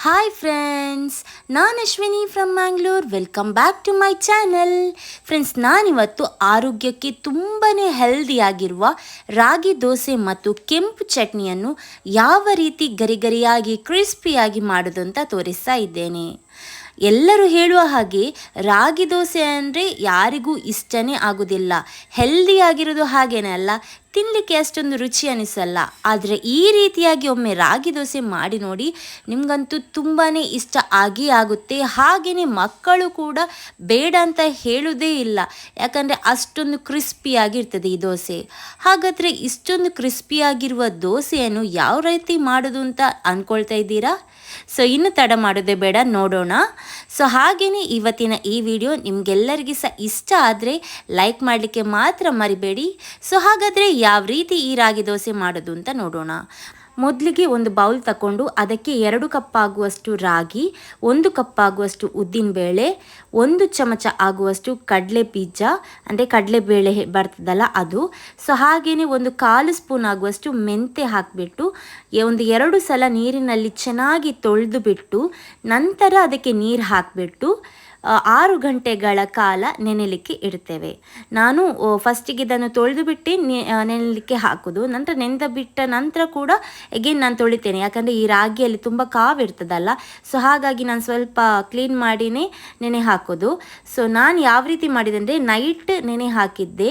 Hi friends ನಾನು Ashwini from Mangalore welcome back to my channel friends ನಾನಿವತ್ತು ಆರೋಗ್ಯಕ್ಕೆ ತುಂಬಾ ಹೆಲ್ದಿಯಾಗಿರುವ ರಾಗಿ ದೋಸೆ ಮತ್ತು ಕೆಂಪು ಚಟ್ನಿಯನ್ನು ಯಾವ ರೀತಿ ಗರಿಗರಿಯಾಗಿ ಕ್ರಿಸ್ಪಿಯಾಗಿ ಮಾಡೋದು ಅಂತ ತೋರಿಸ್ತಾ ಇದ್ದೇನೆ. ಎಲ್ಲರೂ ಹೇಳುವ ಹಾಗೆ ರಾಗಿ ದೋಸೆ ಅಂದರೆ ಯಾರಿಗೂ ಇಷ್ಟನೇ ಆಗೋದಿಲ್ಲ. ಹೆಲ್ದಿಯಾಗಿರೋದು ಹಾಗೇನೆ ಅಲ್ಲ ತಿನ್ನಲಿಕ್ಕೆ ಅಷ್ಟೊಂದು ರುಚಿ ಅನಿಸಲ್ಲ. ಆದರೆ ಈ ರೀತಿಯಾಗಿ ಒಮ್ಮೆ ರಾಗಿ ದೋಸೆ ಮಾಡಿ ನೋಡಿ ನಿಮಗಂತೂ ತುಂಬಾ ಇಷ್ಟ ಆಗಿ ಆಗುತ್ತೆ. ಹಾಗೆಯೇ ಮಕ್ಕಳು ಕೂಡ ಬೇಡ ಅಂತ ಹೇಳೋದೇ ಇಲ್ಲ. ಯಾಕಂದರೆ ಅಷ್ಟೊಂದು ಕ್ರಿಸ್ಪಿಯಾಗಿರ್ತದೆ ಈ ದೋಸೆ. ಹಾಗಾದರೆ ಇಷ್ಟೊಂದು ಕ್ರಿಸ್ಪಿಯಾಗಿರುವ ದೋಸೆಯನ್ನು ಯಾವ ರೀತಿ ಮಾಡೋದು ಅಂತ ಅಂದ್ಕೊಳ್ತಾ ಇದ್ದೀರಾ? ಸೊ ಇನ್ನು ತಡ ಮಾಡೋದೇ ಬೇಡ, ನೋಡೋಣ. ಸೊ ಹಾಗೆಯೇ ಇವತ್ತಿನ ಈ ವಿಡಿಯೋ ನಿಮಗೆಲ್ಲರಿಗೂ ಸಹ ಇಷ್ಟ ಆದರೆ ಲೈಕ್ ಮಾಡಲಿಕ್ಕೆ ಮಾತ್ರ ಮರಿಬೇಡಿ. ಸೊ ಹಾಗಾದರೆ ಯಾವ ರೀತಿ ಈ ರಾಗಿ ದೋಸೆ ಮಾಡೋದು ಅಂತ ನೋಡೋಣ. ಮೊದಲಿಗೆ ಒಂದು ಬೌಲ್ ತಗೊಂಡು ಅದಕ್ಕೆ ಎರಡು ಕಪ್ ಆಗುವಷ್ಟು ರಾಗಿ, ಒಂದು ಕಪ್ ಆಗುವಷ್ಟು ಉದ್ದಿನಬೇಳೆ, ಒಂದು ಚಮಚ ಆಗುವಷ್ಟು ಕಡಲೆ ಬೀಜ, ಅಂದರೆ ಕಡಲೆಬೇಳೆ ಬರ್ತದಲ್ಲ ಅದು. ಸೊ ಹಾಗೆಯೇ ಒಂದು ಕಾಲು ಸ್ಪೂನ್ ಆಗುವಷ್ಟು ಮೆಂತೆ ಹಾಕಿಬಿಟ್ಟು ಒಂದು ಎರಡು ಸಲ ನೀರಿನಲ್ಲಿ ಚೆನ್ನಾಗಿ ತೊಳೆದು ಬಿಟ್ಟು ನಂತರ ಅದಕ್ಕೆ ನೀರು ಹಾಕಿಬಿಟ್ಟು ಆರು ಗಂಟೆಗಳ ಕಾಲ ನೆನೆಲಿಕ್ಕೆ ಇಡ್ತೇವೆ ನಾನು ಫಸ್ಟಿಗೆ ಇದನ್ನು ತೊಳೆದು ಬಿಟ್ಟು ನೆನೆಲಿಕ್ಕೆ ಹಾಕೋದು. ನಂತರ ನೆನೆದ ಬಿಟ್ಟ ನಂತರ ಕೂಡ ಎಗೇನ್ ನಾನು ತೊಳಿತೇನೆ. ಯಾಕಂದರೆ ಈ ರಾಗಿಯಲ್ಲಿ ತುಂಬ ಕಾವಿರ್ತದಲ್ಲ ಸೊ ಹಾಗಾಗಿ ನಾನು ಸ್ವಲ್ಪ ಕ್ಲೀನ್ ಮಾಡಿನೇ ನೆನೆ ಹಾಕೋದು. ಸೊ ನಾನು ಯಾವ ರೀತಿ ಮಾಡಿದೆ ಅಂದರೆ ನೈಟ್ ನೆನೆ ಹಾಕಿದ್ದೆ,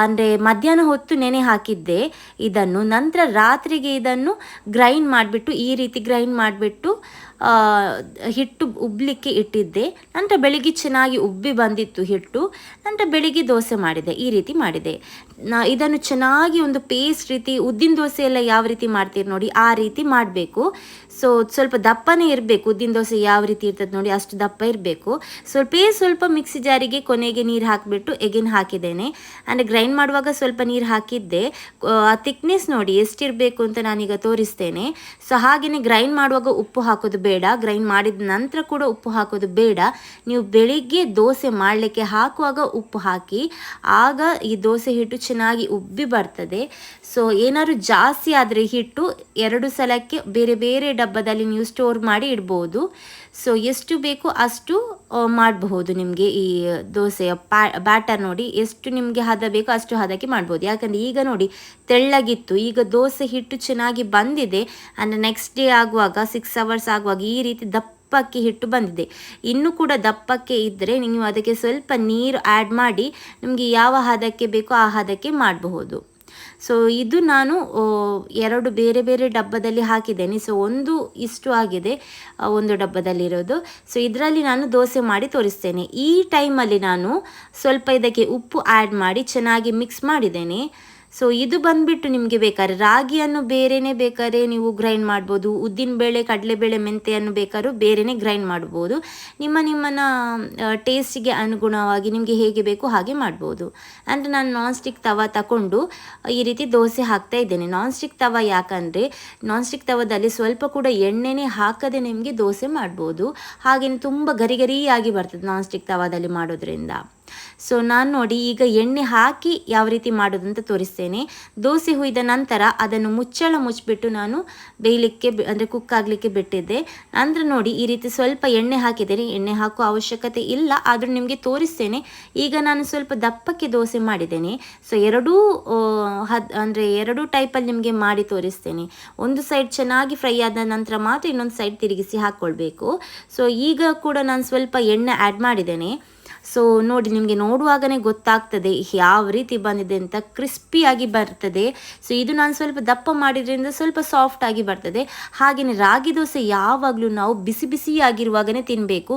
ಅಂದರೆ ಮಧ್ಯಾಹ್ನ ಹೊತ್ತು ನೆನೆ ಹಾಕಿದ್ದೆ ಇದನ್ನು. ನಂತರ ರಾತ್ರಿಗೆ ಇದನ್ನು ಗ್ರೈಂಡ್ ಮಾಡಿಬಿಟ್ಟು, ಈ ರೀತಿ ಗ್ರೈಂಡ್ ಮಾಡಿಬಿಟ್ಟು ಹಿಟ್ಟು ಉಬ್ಬಲಿಕ್ಕೆ ಇಟ್ಟಿದ್ದೆ. ನಂತರ ಬೆಳಿಗ್ಗೆ ಚೆನ್ನಾಗಿ ಉಬ್ಬಿ ಬಂದಿತ್ತು ಹಿಟ್ಟು. ನಂತರ ಬೆಳಿಗ್ಗೆ ದೋಸೆ ಮಾಡಿದೆ. ಈ ರೀತಿ ಮಾಡಿದೆ. ನಾ, ಇದನ್ನು ಚೆನ್ನಾಗಿ ಒಂದು ಪೇಸ್ಟ್ ರೀತಿ, ಉದ್ದಿನ ದೋಸೆ ಎಲ್ಲ ಯಾವ ರೀತಿ ಮಾಡ್ತೀರಿ ನೋಡಿ, ಆ ರೀತಿ ಮಾಡಬೇಕು. ಸೊ ಸ್ವಲ್ಪ ದಪ್ಪನೇ ಇರಬೇಕು. ಉದ್ದಿನ ದೋಸೆ ಯಾವ ರೀತಿ ಇರ್ತದೆ ನೋಡಿ, ಅಷ್ಟು ದಪ್ಪ ಇರಬೇಕು. ಸ್ವಲ್ಪ ಸ್ವಲ್ಪ ಮಿಕ್ಸಿ ಜಾರಿಗೆ ಕೊನೆಗೆ ನೀರು ಹಾಕಿಬಿಟ್ಟು ಎಗಿನ್ ಹಾಕಿದ್ದೇನೆ. ಅಂದರೆ ಗ್ರೈಂಡ್ ಮಾಡುವಾಗ ಸ್ವಲ್ಪ ನೀರು ಹಾಕಿದ್ದೆ. ಆ ತಿಕ್ನೆಸ್ ನೋಡಿ ಎಷ್ಟಿರಬೇಕು ಅಂತ ನಾನೀಗ ತೋರಿಸ್ತೇನೆ. ಸೊ ಹಾಗೆಯೇ ಗ್ರೈಂಡ್ ಮಾಡುವಾಗ ಉಪ್ಪು ಹಾಕೋದು ಬೇಡ ಗ್ರೈಂಡ್ ಮಾಡಿದ ನಂತರ ಕೂಡ ಉಪ್ಪು ಹಾಕೋದು ಬೇಡ. ನೀವು ಬೆಳಿಗ್ಗೆ ದೋಸೆ ಮಾಡಲಿಕ್ಕೆ ಹಾಕುವಾಗ ಉಪ್ಪು ಹಾಕಿ, ಆಗ ಈ ದೋಸೆ ಹಿಟ್ಟು ಚೆನ್ನಾಗಿ ಉಬ್ಬಿ ಬರ್ತದೆ. ಸೊ ಏನಾದ್ರು ಜಾಸ್ತಿ ಆದರೆ ಹಿಟ್ಟು ಎರಡು ಸಲಕ್ಕೆ ಬೇರೆ ಬೇರೆ ಡಬ್ಬದಲ್ಲಿ ನೀವು ಸ್ಟೋರ್ ಮಾಡಿ ಇಡ್ಬೋದು. ಸೊ ಎಷ್ಟು ಬೇಕು ಅಷ್ಟು ಮಾಡಬಹುದು ನಿಮಗೆ ಈ ದೋಸೆಯ ಪ್ಯಾ ಬ್ಯಾಟರ್ ನೋಡಿ ಎಷ್ಟು ನಿಮಗೆ ಹದ ಬೇಕೋ ಅಷ್ಟು ಹದಕ್ಕೆ ಮಾಡ್ಬೋದು. ಯಾಕಂದರೆ ಈಗ ನೋಡಿ ತೆಳ್ಳಗಿತ್ತು. ಈಗ ದೋಸೆ ಹಿಟ್ಟು ಚೆನ್ನಾಗಿ ಬಂದಿದೆ. ಅಂದರೆ ನೆಕ್ಸ್ಟ್ ಡೇ ಆಗುವಾಗ ಸಿಕ್ಸ್ ಅವರ್ಸ್ ಆಗುವಾಗ ಈ ರೀತಿ ದಪ್ಪಕ್ಕೆ ಹಿಟ್ಟು ಬಂದಿದೆ. ಇನ್ನೂ ಕೂಡ ದಪ್ಪಕ್ಕೆ ಇದ್ದರೆ ನೀವು ಅದಕ್ಕೆ ಸ್ವಲ್ಪ ನೀರು ಆ್ಯಡ್ ಮಾಡಿ ನಿಮಗೆ ಯಾವ ಹದಕ್ಕೆ ಬೇಕೋ ಆ ಹದಕ್ಕೆ ಮಾಡಬಹುದು. ಸೊ ಇದು ನಾನು ಎರಡು ಬೇರೆ ಬೇರೆ ಡಬ್ಬದಲ್ಲಿ ಹಾಕಿದ್ದೇನೆ. ಸೊ ಒಂದು ಇಷ್ಟು ಆಗಿದೆ ಒಂದು ಡಬ್ಬದಲ್ಲಿರೋದು. ಸೊ ಇದರಲ್ಲಿ ನಾನು ದೋಸೆ ಮಾಡಿ ತೋರಿಸ್ತೇನೆ. ಈ ಟೈಮಲ್ಲಿ ನಾನು ಸ್ವಲ್ಪ ಇದಕ್ಕೆ ಉಪ್ಪು ಆ್ಯಡ್ ಮಾಡಿ ಚೆನ್ನಾಗಿ ಮಿಕ್ಸ್ ಮಾಡಿದ್ದೇನೆ. ಸೊ ಇದು ಬಂದುಬಿಟ್ಟು ನಿಮಗೆ ಬೇಕಾದ್ರೆ ರಾಗಿಯನ್ನು ಬೇರೆನೇ ಬೇಕಾದ್ರೆ ನೀವು ಗ್ರೈಂಡ್ ಮಾಡ್ಬೋದು ಉದ್ದಿನಬೇಳೆ ಕಡಲೆಬೇಳೆ ಮೆಂತೆಯನ್ನು ಬೇಕಾದ್ರೂ ಬೇರೆನೇ ಗ್ರೈಂಡ್ ಮಾಡ್ಬೋದು. ನಿಮ್ಮ ನಿಮ್ಮನ್ನ ಟೇಸ್ಟಿಗೆ ಅನುಗುಣವಾಗಿ ನಿಮಗೆ ಹೇಗೆ ಬೇಕು ಹಾಗೆ ಮಾಡ್ಬೋದು. ಅಂದರೆ ನಾನು ನಾನ್ ಸ್ಟಿಕ್ ತವ ತಗೊಂಡು ಈ ರೀತಿ ದೋಸೆ ಹಾಕ್ತಾ ಇದ್ದೇನೆ. ನಾನ್ ಸ್ಟಿಕ್ ತವ ಯಾಕಂದರೆ ನಾನ್ ಸ್ಟಿಕ್ ತವದಲ್ಲಿ ಸ್ವಲ್ಪ ಕೂಡ ಎಣ್ಣೆನೇ ಹಾಕದೆ ನಿಮಗೆ ದೋಸೆ ಮಾಡ್ಬೋದು. ಹಾಗೆಯೇ ತುಂಬ ಗರಿಗರಿಯಾಗಿ ಬರ್ತದೆ ನಾನ್ ಸ್ಟಿಕ್ ತವದಲ್ಲಿ ಮಾಡೋದ್ರಿಂದ. ಸೊ ನಾನು ನೋಡಿ ಈಗ ಎಣ್ಣೆ ಹಾಕಿ ಯಾವ ರೀತಿ ಮಾಡೋದಂತ ತೋರಿಸ್ತೇನೆ. ದೋಸೆ ಹುಯ್ದ ನಂತರ ಅದನ್ನು ಮುಚ್ಚಳ ಮುಚ್ಚಿಬಿಟ್ಟು ನಾನು ಬೇಯಲಿಕ್ಕೆ ಅಂದರೆ ಕುಕ್ ಆಗಲಿಕ್ಕೆ ಬಿಟ್ಟಿದ್ದೆ. ನಂತರ ನೋಡಿ ಈ ರೀತಿ ಸ್ವಲ್ಪ ಎಣ್ಣೆ ಹಾಕಿದ್ದೇನೆ. ಎಣ್ಣೆ ಹಾಕೋ ಅವಶ್ಯಕತೆ ಇಲ್ಲ, ಆದರೂ ನಿಮಗೆ ತೋರಿಸ್ತೇನೆ. ಈಗ ನಾನು ಸ್ವಲ್ಪ ದಪ್ಪಕ್ಕೆ ದೋಸೆ ಮಾಡಿದ್ದೇನೆ. ಸೊ ಎರಡೂ ಹದ್, ಅಂದರೆ ಎರಡೂ ಟೈಪಲ್ಲಿ ನಿಮಗೆ ಮಾಡಿ ತೋರಿಸ್ತೇನೆ. ಒಂದು ಸೈಡ್ ಚೆನ್ನಾಗಿ ಫ್ರೈ ಆದ ನಂತರ ಮಾತ್ರ ಇನ್ನೊಂದು ಸೈಡ್ ತಿರುಗಿಸಿ ಹಾಕ್ಕೊಳ್ಬೇಕು ಸೊ ಈಗ ಕೂಡ ನಾನು ಸ್ವಲ್ಪ ಎಣ್ಣೆ ಆ್ಯಡ್ ಮಾಡಿದ್ದೇನೆ. ಸೊ ನೋಡಿ, ನಿಮಗೆ ನೋಡುವಾಗಲೇ ಗೊತ್ತಾಗ್ತದೆ ಯಾವ ರೀತಿ ಬಂದಿದೆ ಅಂತ ಕ್ರಿಸ್ಪಿಯಾಗಿ ಬರ್ತದೆ. ಸೊ ಇದು ನಾನು ಸ್ವಲ್ಪ ದಪ್ಪ ಮಾಡಿದ್ರಿಂದ ಸ್ವಲ್ಪ ಸಾಫ್ಟ್ ಆಗಿ ಬರ್ತದೆ. ಹಾಗೆಯೇ ರಾಗಿ ದೋಸೆ ಯಾವಾಗಲೂ ನಾವು ಬಿಸಿ ಬಿಸಿಯಾಗಿರುವಾಗಲೇ ತಿನ್ನಬೇಕು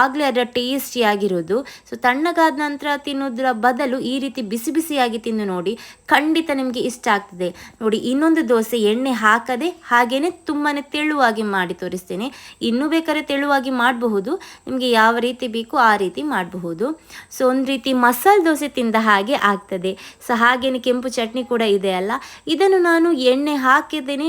ಆಗಲೇ ಅದರ ಟೇಸ್ಟಿಯಾಗಿರೋದು ಸೊ ತಣ್ಣಗಾದ ನಂತರ ತಿನ್ನೋದ್ರ ಬದಲು ಈ ರೀತಿ ಬಿಸಿ ಬಿಸಿಯಾಗಿ ತಿಂದು ನೋಡಿ ಖಂಡಿತ ನಿಮಗೆ ಇಷ್ಟ ಆಗ್ತದೆ. ನೋಡಿ, ಇನ್ನೊಂದು ದೋಸೆ ಎಣ್ಣೆ ಹಾಕದೆ ಹಾಗೆಯೇ ತುಂಬಾ ತೆಳುವಾಗಿ ಮಾಡಿ ತೋರಿಸ್ತೇನೆ. ಇನ್ನೂ ಬೇಕಾದ್ರೆ ತೆಳುವಾಗಿ ಮಾಡಬಹುದು. ನಿಮಗೆ ಯಾವ ರೀತಿ ಬೇಕು ಆ ರೀತಿ ಮಾಡಬಹುದು. ಸೊ ಒಂದು ರೀತಿ ಮಸಾಲ ದೋಸೆ ತಿಂದ ಹಾಗೆ ಆಗ್ತದೆ. ಸೊ ಹಾಗೆಯೇ ಕೆಂಪು ಚಟ್ನಿ ಕೂಡ ಇದೆ ಅಲ್ಲ. ಇದನ್ನು ನಾನು ಎಣ್ಣೆ ಹಾಕಿದ್ದೇನೆ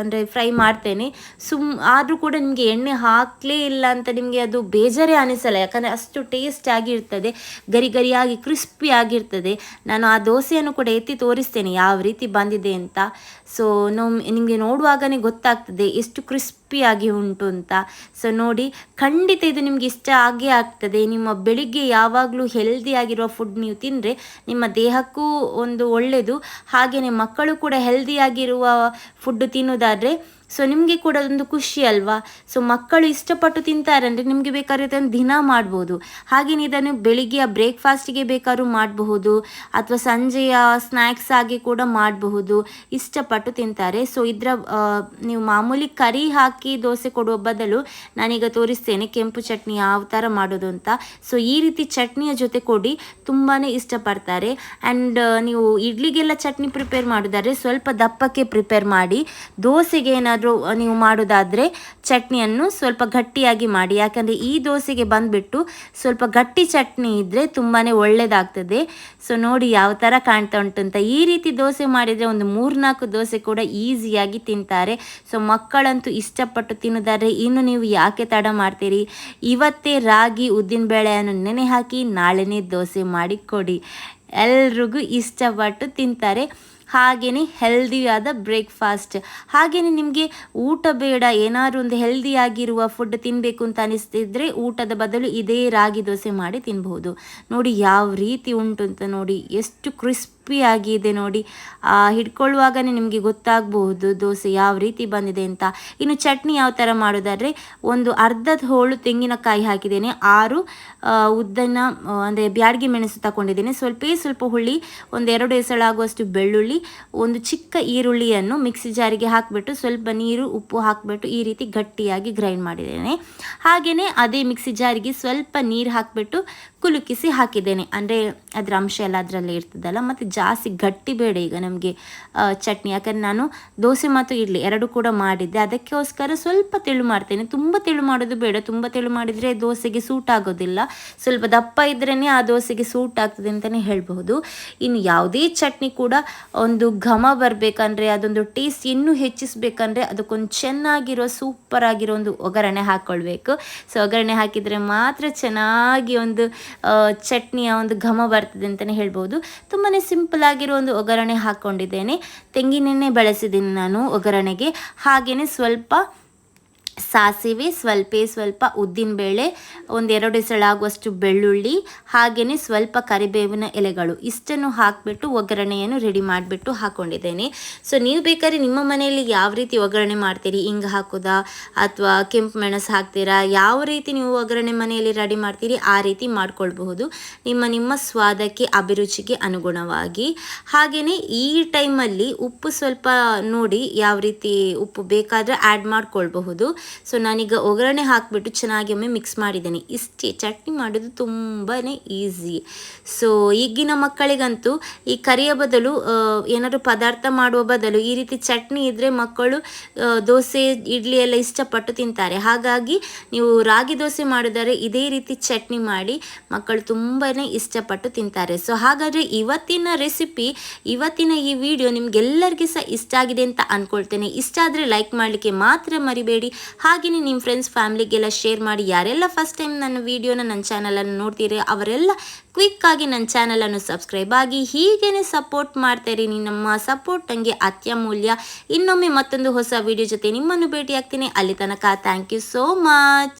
ಅಂದರೆ ಫ್ರೈ ಮಾಡ್ತೇನೆ. ಸುಮ್ ಆದರೂ ಕೂಡ ನಿಮಗೆ ಎಣ್ಣೆ ಹಾಕಲೇ ಇಲ್ಲ ಅಂತ ನಿಮಗೆ ಅದು ಬೇಜಾರೇ ಅನಿಸಲ್ಲ. ಯಾಕಂದರೆ ಅಷ್ಟು ಟೇಸ್ಟ್ ಆಗಿರ್ತದೆ, ಗರಿ ಗರಿಯಾಗಿ ಕ್ರಿಸ್ಪಿ ಆಗಿರ್ತದೆ. ನಾನು ಆ ದೋಸೆಯನ್ನು ಕೂಡ ಎತ್ತಿ ತೋರಿಸ್ತೇನೆ ಯಾವ ರೀತಿ ಬಂದಿದೆ ಅಂತ. ಸೊ ನಿಮಗೆ ನೋಡುವಾಗನೇ ಗೊತ್ತಾಗ್ತದೆ ಎಷ್ಟು ಕ್ರಿಸ್ಪಿಯಾಗಿ ಉಂಟು ಅಂತ. ಸೊ ನೋಡಿ, ಖಂಡಿತ ಇದು ನಿಮಗೆ ಇಷ್ಟ ಆಗೇ ಆಗ್ತದೆ. ನಿಮ್ಮ ಬೆಳಿಗ್ಗೆ ಯಾವಾಗಲೂ ಹೆಲ್ದಿ ಆಗಿರುವ ಫುಡ್ ನೀವು ತಿಂದರೆ ನಿಮ್ಮ ದೇಹಕ್ಕೂ ಒಂದು ಒಳ್ಳೆಯದು ಹಾಗೆಯೇ ಮಕ್ಕಳು ಕೂಡ ಹೆಲ್ದಿಯಾಗಿರುವ ಫುಡ್ ತಿನ್ನೋದಾದರೆ ಸೊ ನಿಮಗೆ ಕೂಡ ಒಂದು ಖುಷಿ ಅಲ್ವಾ? ಸೊ ಮಕ್ಕಳು ಇಷ್ಟಪಟ್ಟು ತಿಂತಾರೆ ಅಂದರೆ ನಿಮಗೆ ಬೇಕಾದ್ರೆ ಇದನ್ನು ದಿನ ಮಾಡ್ಬೋದು. ಹಾಗೆಯೇ ಇದನ್ನು ಬೆಳಿಗ್ಗೆಯ ಬ್ರೇಕ್ಫಾಸ್ಟಿಗೆ ಬೇಕಾದ್ರೂ ಮಾಡಬಹುದು. ಅಥವಾ ಸಂಜೆಯ ಸ್ನ್ಯಾಕ್ಸ್ ಆಗಿ ಕೂಡ ಮಾಡಬಹುದು. ಇಷ್ಟಪಟ್ಟು ತಿಂತಾರೆ. ಸೊ ಇದರ ನೀವು ಮಾಮೂಲಿ ಕರಿ ಹಾಕಿ ದೋಸೆ ಕೊಡುವ ಬದಲು ನಾನೀಗ ತೋರಿಸ್ತೇನೆ ಕೆಂಪು ಚಟ್ನಿ ಯಾವ ಥರ ಮಾಡೋದು ಅಂತ. ಸೊ ಈ ರೀತಿ ಚಟ್ನಿಯ ಜೊತೆ ಕೊಡಿ. ತುಂಬಾ ಇಷ್ಟಪಡ್ತಾರೆ. ಆ್ಯಂಡ್ ನೀವು ಇಡ್ಲಿಗೆಲ್ಲ ಚಟ್ನಿ ಪ್ರಿಪೇರ್ ಮಾಡೋದಾದ್ರೆ ಸ್ವಲ್ಪ ದಪ್ಪಕ್ಕೆ ಪ್ರಿಪೇರ್ ಮಾಡಿ. ದೋಸೆಗೆ ಏನಾದರೂ ನೀವು ಮಾಡೋದಾದರೆ ಚಟ್ನಿಯನ್ನು ಸ್ವಲ್ಪ ಗಟ್ಟಿಯಾಗಿ ಮಾಡಿ. ಯಾಕಂದರೆ ಈ ದೋಸೆಗೆ ಬಂದುಬಿಟ್ಟು ಸ್ವಲ್ಪ ಗಟ್ಟಿ ಚಟ್ನಿ ಇದ್ದರೆ ತುಂಬಾ ಒಳ್ಳೆಯದಾಗ್ತದೆ ಸೊ ನೋಡಿ ಯಾವ ಥರ ಕಾಣ್ತಾ ಉಂಟು ಅಂತ. ಈ ರೀತಿ ದೋಸೆ ಮಾಡಿದರೆ ಒಂದು ಮೂರ್ನಾಲ್ಕು ದೋಸೆ ಕೂಡ ಈಸಿಯಾಗಿ ತಿಂತಾರೆ. ಸೊ ಮಕ್ಕಳಂತೂ ಇಷ್ಟಪಟ್ಟು ತಿನ್ನೋದಾದರೆ ಇನ್ನು ನೀವು ಯಾಕೆ ತಡ ಮಾಡ್ತೀರಿ? ಇವತ್ತೇ ರಾಗಿ ಉದ್ದಿನ ಬೇಳೆಯನ್ನು ನೆನೆ ಹಾಕಿ ನಾಳೆನೇ ದೋಸೆ ಮಾಡಿ ಕೊಡಿ ಎಲ್ರಿಗೂ ಇಷ್ಟಪಟ್ಟು ತಿಂತಾರೆ. ಹಾಗೆಯೇ ಹೆಲ್ದಿಯಾದ ಬ್ರೇಕ್ಫಾಸ್ಟ್ ಹಾಗೆಯೇ ನಿಮಗೆ ಊಟ ಬೇಡ, ಏನಾದರೂ ಒಂದು ಹೆಲ್ದಿಯಾಗಿರುವ ಫುಡ್ ತಿನ್ನಬೇಕು ಅಂತ ಅನಿಸ್ತಿದ್ರೆ ಊಟದ ಬದಲು ಇದೇ ರಾಗಿ ದೋಸೆ ಮಾಡಿ ತಿನ್ಬಹುದು. ನೋಡಿ ಯಾವ ರೀತಿ ಉಂಟು ಅಂತ ನೋಡಿ, ಎಷ್ಟು ಕ್ರಿಸ್ಪಿ ಆಗಿದೆ ನೋಡಿ. ಹಿಡ್ಕೊಳ್ಳುವಾಗನೇ ನಿಮಗೆ ಗೊತ್ತಾಗಬಹುದು ದೋಸೆ ಯಾವ ರೀತಿ ಬಂದಿದೆ ಅಂತ. ಇನ್ನು ಚಟ್ನಿ ಯಾವ ಥರ ಮಾಡೋದಾದರೆ, ಒಂದು ಅರ್ಧ ಹೋಳು ತೆಂಗಿನಕಾಯಿ ಹಾಕಿದ್ದೇನೆ, ಆರು ಉದ್ದನ ಅಂದರೆ ಬ್ಯಾಡ್ಗೆ ಮೆಣಸು ತಗೊಂಡಿದ್ದೇನೆ ಸ್ವಲ್ಪ ಸ್ವಲ್ಪ ಹುಳಿ ಒಂದೆರಡು ಎಸಳಾಗುವಷ್ಟು ಬೆಳ್ಳುಳ್ಳಿ, ಒಂದು ಚಿಕ್ಕ ಈರುಳ್ಳಿಯನ್ನು ಮಿಕ್ಸಿ ಜಾರಿಗೆ ಹಾಕಿಬಿಟ್ಟು, ಸ್ವಲ್ಪ ನೀರು, ಉಪ್ಪು ಹಾಕಿಬಿಟ್ಟು ಈ ರೀತಿ ಗಟ್ಟಿಯಾಗಿ ಗ್ರೈಂಡ್ ಮಾಡಿದ್ದೇನೆ. ಹಾಗೆಯೇ ಅದೇ ಮಿಕ್ಸಿ ಜಾರಿಗೆ ಸ್ವಲ್ಪ ನೀರು ಹಾಕಿಬಿಟ್ಟು ಕುಲುಕಿಸಿ ಹಾಕಿದ್ದೇನೆ. ಅಂದರೆ ಅದರ ಅಂಶ ಎಲ್ಲ ಅದರಲ್ಲಿ ಇರ್ತದಲ್ಲ. ಮತ್ತು ಜಾಸ್ತಿ ಗಟ್ಟಿ ಬೇಡ ಈಗ ನಮಗೆ ಚಟ್ನಿ. ಯಾಕಂದರೆ ನಾನು ದೋಸೆ ಮತ್ತು ಇಡ್ಲಿ ಎರಡು ಕೂಡ ಮಾಡಿದ್ದೆ. ಅದಕ್ಕೋಸ್ಕರ ಸ್ವಲ್ಪ ತೆಳು ಮಾಡ್ತೇನೆ. ತುಂಬ ತೆಳು ಮಾಡೋದು ಬೇಡ. ತುಂಬ ತೆಳು ಮಾಡಿದರೆ ದೋಸೆಗೆ ಸೂಟ್ ಆಗೋದಿಲ್ಲ. ಸ್ವಲ್ಪ ದಪ್ಪ ಇದ್ರೇ ಆ ದೋಸೆಗೆ ಸೂಟ್ ಆಗ್ತದೆ ಅಂತಲೇ ಹೇಳಬಹುದು. ಇನ್ನು ಯಾವುದೇ ಚಟ್ನಿ ಕೂಡ ಒಂದು ಘಮ ಬರಬೇಕಂದ್ರೆ, ಅದೊಂದು ಟೇಸ್ಟ್ ಇನ್ನೂ ಹೆಚ್ಚಿಸ್ಬೇಕಂದ್ರೆ ಅದಕ್ಕೊಂದು ಚೆನ್ನಾಗಿರೋ ಸೂಪರ್ ಆಗಿರೋ ಒಂದು ಒಗ್ಗರಣೆ ಹಾಕ್ಕೊಳ್ಬೇಕು ಸೊ ಒಗ್ಗರಣೆ ಹಾಕಿದರೆ ಮಾತ್ರ ಚೆನ್ನಾಗಿ ಒಂದು ಚಟ್ನಿಯ ಒಂದು ಘಮ ಬರ್ತದೆ ಅಂತಲೇ ಹೇಳ್ಬೋದು. ತುಂಬಾ ಸಿಂಪಲ್ ಆಗಿರೋ ಒಂದು ಒಗ್ಗರಣೆ ಹಾಕ್ಕೊಂಡಿದ್ದೇನೆ ತೆಂಗಿನೆಣ್ಣೆ ಬಳಸಿದ್ದೀನಿ ನಾನು ಒಗ್ಗರಣೆಗೆ. ಹಾಗೆಯೇ ಸ್ವಲ್ಪ ಸಾಸಿವೆ, ಸ್ವಲ್ಪ ಸ್ವಲ್ಪ ಉದ್ದಿನಬೇಳೆ ಒಂದೆರಡು ಎಸಳಾಗುವಷ್ಟು ಬೆಳ್ಳುಳ್ಳಿ ಹಾಗೆಯೇ ಸ್ವಲ್ಪ ಕರಿಬೇವಿನ ಎಲೆಗಳು. ಇಷ್ಟನ್ನು ಹಾಕಿಬಿಟ್ಟು ಒಗ್ಗರಣೆಯನ್ನು ರೆಡಿ ಮಾಡಿಬಿಟ್ಟು ಹಾಕ್ಕೊಂಡಿದ್ದೇನೆ ಸೊ ನೀವು ಬೇಕಾದ್ರೆ ನಿಮ್ಮ ಮನೆಯಲ್ಲಿ ಯಾವ ರೀತಿ ಒಗ್ಗರಣೆ ಮಾಡ್ತೀರಿ? ಹಿಂಗೆ ಹಾಕೋದಾ? ಅಥವಾ ಕೆಂಪು ಮೆಣಸು ಹಾಕ್ತೀರಾ? ಯಾವ ರೀತಿ ನೀವು ಒಗ್ಗರಣೆ ಮನೆಯಲ್ಲಿ ರೆಡಿ ಮಾಡ್ತೀರಿ? ಆ ರೀತಿ ಮಾಡ್ಕೊಳ್ಬಹುದು. ನಿಮ್ಮ ನಿಮ್ಮ ಸ್ವಾದಕ್ಕೆ, ಅಭಿರುಚಿಗೆ ಅನುಗುಣವಾಗಿ. ಹಾಗೆಯೇ ಈ ಟೈಮಲ್ಲಿ ಉಪ್ಪು ಸ್ವಲ್ಪ ನೋಡಿ ಯಾವ ರೀತಿ ಉಪ್ಪು ಬೇಕಾದರೆ ಆ್ಯಡ್ ಮಾಡ್ಕೊಳ್ಬಹುದು. ಸೊ ನಾನೀಗ ಒಗ್ಗರಣೆ ಹಾಕಿಬಿಟ್ಟು ಚೆನ್ನಾಗಿ ಒಮ್ಮೆ ಮಿಕ್ಸ್ ಮಾಡಿದ್ದೇನೆ. ಇಷ್ಟೇ, ಚಟ್ನಿ ಮಾಡೋದು ತುಂಬಾ ಈಸಿ ಸೊ ಈಗಿನ ಮಕ್ಕಳಿಗಂತೂ ಈ ಕರಿಯ ಬದಲು ಏನಾದರೂ ಪದಾರ್ಥ ಮಾಡುವ ಬದಲು ಈ ರೀತಿ ಚಟ್ನಿ ಇದ್ದರೆ ಮಕ್ಕಳು ದೋಸೆ, ಇಡ್ಲಿ ಎಲ್ಲ ಇಷ್ಟಪಟ್ಟು ತಿಂತಾರೆ. ಹಾಗಾಗಿ ನೀವು ರಾಗಿ ದೋಸೆ ಮಾಡಿದರೆ ಇದೇ ರೀತಿ ಚಟ್ನಿ ಮಾಡಿ ಮಕ್ಕಳು ತುಂಬಾ ಇಷ್ಟಪಟ್ಟು ತಿಂತಾರೆ. ಸೊ ಹಾಗಾದರೆ ಇವತ್ತಿನ ರೆಸಿಪಿ ಇವತ್ತಿನ ಈ ವಿಡಿಯೋ ನಿಮಗೆಲ್ಲರಿಗೂ ಸಹ ಇಷ್ಟ ಆಗಿದೆ ಅಂತ ಅಂದ್ಕೊಳ್ತೇನೆ ಇಷ್ಟ ಆದರೆ ಲೈಕ್ ಮಾಡಲಿಕ್ಕೆ ಮಾತ್ರ ಮರಿಬೇಡಿ. ಹಾಗೆಯೇ ನಿಮ್ಮ ಫ್ರೆಂಡ್ಸ್ ಫ್ಯಾಮ್ಲಿಗೆಲ್ಲ ಶೇರ್ ಮಾಡಿ, ಯಾರೆಲ್ಲ ಫಸ್ಟ್ ಟೈಮ್ ನನ್ನ ವೀಡಿಯೋನ ನನ್ನ ಚಾನಲನ್ನು ನೋಡ್ತೀರಿ ಅವರೆಲ್ಲ ಕ್ವಿಕ್ಕಾಗಿ ನನ್ನ ಚಾನಲನ್ನು ಸಬ್ಸ್ಕ್ರೈಬ್ ಆಗಿ ಹೀಗೇ ಸಪೋರ್ಟ್ ಮಾಡ್ತಾಯಿರಿ ನಮ್ಮ ಸಪೋರ್ಟ್ ನನಗೆ ಅತ್ಯಮೂಲ್ಯ. ಇನ್ನೊಮ್ಮೆ ಮತ್ತೊಂದು ಹೊಸ ವಿಡಿಯೋ ಜೊತೆ ನಿಮ್ಮನ್ನು ಭೇಟಿಯಾಗ್ತೀನಿ. ಅಲ್ಲಿ ತನಕ ಥ್ಯಾಂಕ್ ಯು ಸೋ ಮಚ್